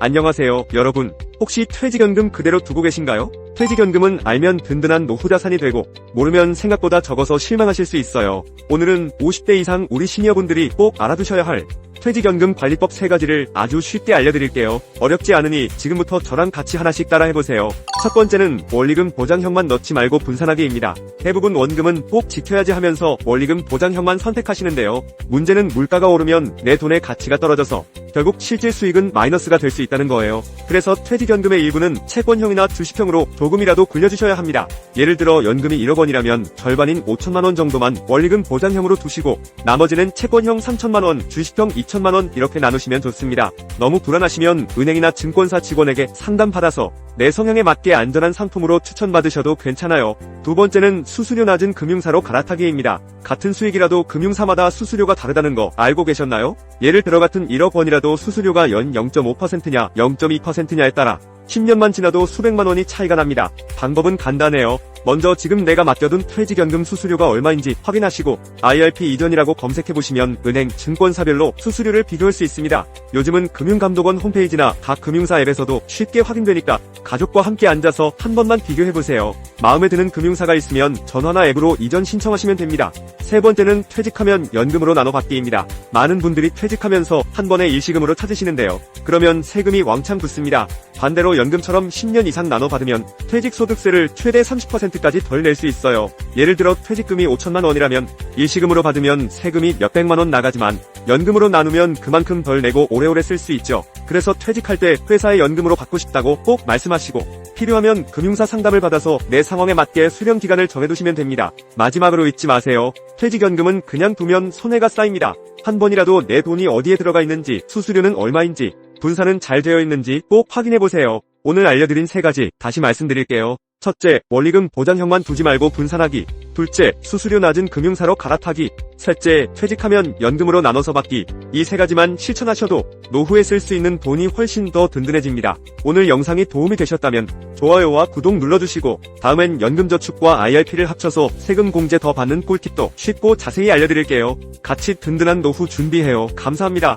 안녕하세요, 여러분. 혹시 퇴직연금 그대로 두고 계신가요? 퇴직연금은 알면 든든한 노후 자산이 되고 모르면 생각보다 적어서 실망하실 수 있어요. 오늘은 50대 이상 우리 시니어분들이 꼭 알아두셔야 할 퇴직연금 관리법 3가지를 아주 쉽게 알려드릴게요. 어렵지 않으니 지금부터 저랑 같이 하나씩 따라 해보세요. 첫 번째는 원리금 보장형만 넣지 말고 분산하기입니다. 대부분 원금은 꼭 지켜야지 하면서 원리금 보장형만 선택하시는데요. 문제는 물가가 오르면 내 돈의 가치가 떨어져서 결국 실질 수익은 마이너스가 될 수 있다는 거예요. 그래서 퇴직연금의 일부는 채권형이나 주식형으로 조금이라도 굴려주셔야 합니다. 예를 들어 연금이 1억 원이라면 절반인 5천만 원 정도만 원리금 보장형으로 두시고 나머지는 채권형 3천만 원, 주식형 2천만 원 이렇게 나누시면 좋습니다. 너무 불안하시면 은행이나 증권사 직원에게 상담 받아서 내 성향에 맞게 안전한 상품으로 추천받으셔도 괜찮아요. 두 번째는 수수료 낮은 금융사로 갈아타기입니다. 같은 수익이라도 금융사마다 수수료가 다르다는 거 알고 계셨나요? 예를 들어 같은 1억 원이라도 수수료가 연 0.5%냐 0.2%냐에 따라 10년만 지나도 수백만 원이 차이가 납니다. 방법은 간단해요. 먼저 지금 내가 맡겨둔 퇴직연금 수수료가 얼마인지 확인하시고 IRP 이전이라고 검색해보시면 은행, 증권사별로 수수료를 비교할 수 있습니다. 요즘은 금융감독원 홈페이지나 각 금융사 앱에서도 쉽게 확인되니까 가족과 함께 앉아서 한 번만 비교해보세요. 마음에 드는 금융사가 있으면 전화나 앱으로 이전 신청하시면 됩니다. 세 번째는 퇴직하면 연금으로 나눠 받기입니다. 많은 분들이 퇴직하면서 한 번에 일시금으로 찾으시는데요. 그러면 세금이 왕창 붙습니다. 반대로 연금처럼 10년 이상 나눠 받으면 퇴직 소득세를 최대 30%까지 덜 낼 수 있어요. 예를 들어 퇴직금이 5천만 원이라면 일시금으로 받으면 세금이 몇백만 원 나가지만 연금으로 나누면 그만큼 덜 내고 오래오래 쓸 수 있죠. 그래서 퇴직할 때 회사에 연금으로 받고 싶다고 꼭 말씀하시고 필요하면 금융사 상담을 받아서 내 상황에 맞게 수령 기간을 정해두시면 됩니다. 마지막으로 잊지 마세요. 퇴직연금은 그냥 두면 손해가 쌓입니다. 한 번이라도 내 돈이 어디에 들어가 있는지, 수수료는 얼마인지, 분산은 잘 되어 있는지 꼭 확인해 보세요. 오늘 알려드린 세 가지 다시 말씀드릴게요. 첫째, 원리금 보장형만 두지 말고 분산하기. 둘째, 수수료 낮은 금융사로 갈아타기. 셋째, 퇴직하면 연금으로 나눠서 받기. 이 세 가지만 실천하셔도 노후에 쓸 수 있는 돈이 훨씬 더 든든해집니다. 오늘 영상이 도움이 되셨다면 좋아요와 구독 눌러주시고 다음엔 연금저축과 IRP를 합쳐서 세금 공제 더 받는 꿀팁도 쉽고 자세히 알려드릴게요. 같이 든든한 노후 준비해요. 감사합니다.